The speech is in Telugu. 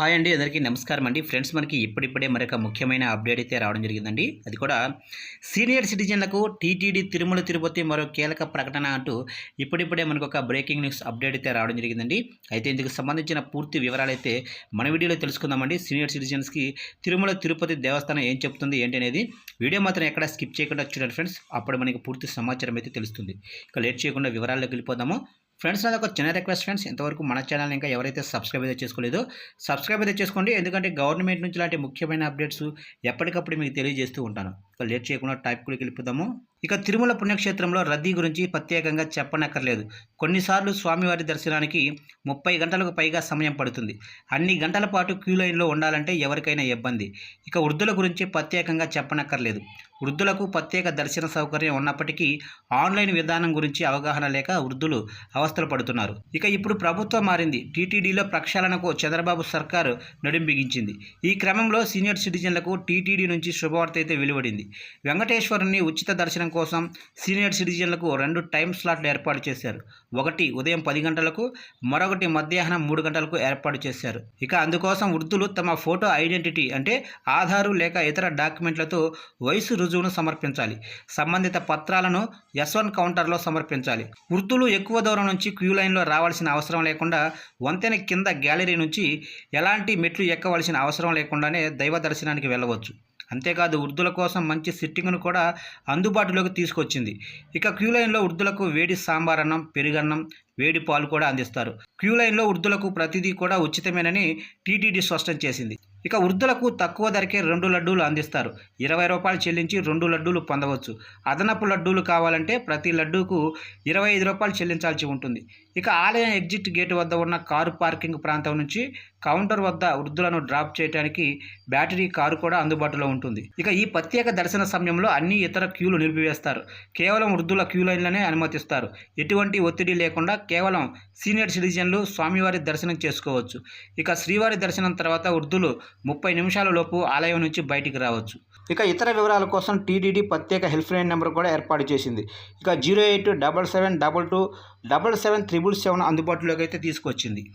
హాయ్ అండి అందరికీ నమస్కారం అండి. ఫ్రెండ్స్ మనకి ఇప్పుడిప్పుడే మరొక ముఖ్యమైన అప్డేట్ అయితే రావడం జరిగిందండి. అది కూడా సీనియర్ సిటిజన్లకు టీటీడీ తిరుమల తిరుపతి మరో కీలక ప్రకటన అంటూ ఇప్పుడిప్పుడే మనకు ఒక బ్రేకింగ్ న్యూస్ అప్డేట్ అయితే రావడం జరిగిందండి. అయితే ఇందుకు సంబంధించిన పూర్తి వివరాలు అయితే మన వీడియోలో తెలుసుకుందామండి. సీనియర్ సిటిజన్స్కి తిరుమల తిరుపతి దేవస్థానం ఏం చెప్తుంది ఏంటి అనేది వీడియో మాత్రం ఎక్కడ స్కిప్ చేయకుండా చూడండి ఫ్రెండ్స్. అప్పుడు మనకి పూర్తి సమాచారం అయితే తెలుస్తుంది. ఇక లేట్ చేయకుండా వివరాల్లోకి వెళ్ళిపోదాము. ఫ్రెండ్స్ నాది ఒక చిన్న రిక్వెస్ట్ ఫ్రెండ్స్. ఇంతవరకు మన ఛానల్ ఇంకా ఎవరైతే సబ్స్క్రైబ్ అయితే చేసుకోలేదో సబ్స్క్రైబ్ అయితే చేసుకోండి. ఎందుకంటే గవర్నమెంట్ నుంచి లాంటి ముఖ్యమైన అప్డేట్స్ ఎప్పటికప్పుడు మీకు తెలియజేస్తూ ఉంటాను. ఇక లేట్ చేయకుండా టాపిక్లోకి వెళ్ళిపోదాము. ఇక తిరుమల పుణ్యక్షేత్రంలో రద్దీ గురించి ప్రత్యేకంగా చెప్పనక్కర్లేదు. కొన్నిసార్లు స్వామివారి దర్శనానికి ముప్పై గంటలకు పైగా సమయం పడుతుంది. అన్ని గంటల పాటు క్యూ లైన్లో ఉండాలంటే ఎవరికైనా ఇబ్బంది. ఇక వృద్ధుల గురించి ప్రత్యేకంగా చెప్పనక్కర్లేదు. వృద్ధులకు ప్రత్యేక దర్శన సౌకర్యం ఉన్నప్పటికీ ఆన్లైన్ విధానం గురించి అవగాహన లేక వృద్ధులు అవస్థలు పడుతున్నారు. ఇక ఇప్పుడు ప్రభుత్వం మారింది. టీటీడీలో ప్రక్షాళనకు చంద్రబాబు సర్కారు నడుం బిగించింది. ఈ క్రమంలో సీనియర్ సిటిజన్లకు టీటీడీ నుంచి శుభవార్త అయితే వెలువడింది. వెంకటేశ్వరుని ఉచిత దర్శనం కోసం సీనియర్ సిటిజన్లకు రెండు టైం స్లాట్లు ఏర్పాటు చేశారు. ఒకటి ఉదయం పది గంటలకు మరొకటి మధ్యాహ్నం మూడు గంటలకు ఏర్పాటు చేశారు. ఇక అందుకోసం వృద్ధులు తమ ఫోటో ఐడెంటిటీ అంటే ఆధారు లేక ఇతర డాక్యుమెంట్లతో వయసు రుజువును సమర్పించాలి. సంబంధిత పత్రాలను ఎస్ వన్ కౌంటర్లో సమర్పించాలి. వృద్ధులు ఎక్కువ దూరం నుంచి క్యూ లైన్లో రావాల్సిన అవసరం లేకుండా వంతెన కింద గ్యాలరీ నుంచి ఎలాంటి మెట్లు ఎక్కవలసిన అవసరం లేకుండానే దైవ దర్శనానికి వెళ్ళవచ్చు. అంతేకాదు వృద్ధుల కోసం మంచి సిట్టింగ్ను కూడా అందుబాటులోకి తీసుకొచ్చింది. ఇక క్యూ లైన్లో వృద్ధులకు వేడి సాంబార్ అన్నం పెరుగన్నం వేడి పాలు కూడా అందిస్తారు. క్యూ లైన్లో వృద్ధులకు ప్రతిదీ కూడా ఉచితమేనని టీటీడీ స్పష్టం చేసింది. ఇక వృద్ధులకు తక్కువ ధరకే రెండు లడ్డూలు అందిస్తారు. ఇరవై రూపాయలు చెల్లించి రెండు లడ్డూలు పొందవచ్చు. అదనపు లడ్డూలు కావాలంటే ప్రతి లడ్డూకు ఇరవై ఐదు రూపాయలు చెల్లించాల్సి ఉంటుంది. ఇక ఆలయం ఎగ్జిట్ గేట్ వద్ద ఉన్న కారు పార్కింగ్ ప్రాంతం నుంచి కౌంటర్ వద్ద వృద్ధులను డ్రాప్ చేయడానికి బ్యాటరీ కారు కూడా అందుబాటులో ఉంటుంది. ఇక ఈ ప్రత్యేక దర్శన సమయంలో అన్ని ఇతర క్యూలు నిలిపివేస్తారు. కేవలం వృద్ధుల క్యూ లైన్లనే అనుమతిస్తారు. ఎటువంటి ఒత్తిడి లేకుండా కేవలం సీనియర్ సిటిజన్లు స్వామివారి దర్శనం చేసుకోవచ్చు. ఇక శ్రీవారి దర్శనం తర్వాత వృద్ధులు ముప్పై నిమిషాల లోపు ఆలయం నుంచి బయటికి రావచ్చు. ఇక ఇతర వివరాల కోసం టీడీడీ ప్రత్యేక హెల్ప్ లైన్ నెంబర్ కూడా ఏర్పాటు చేసింది. ఇక zero eight double seven double two double seven triple seven అందుబాటులోకి అయితే తీసుకొచ్చింది.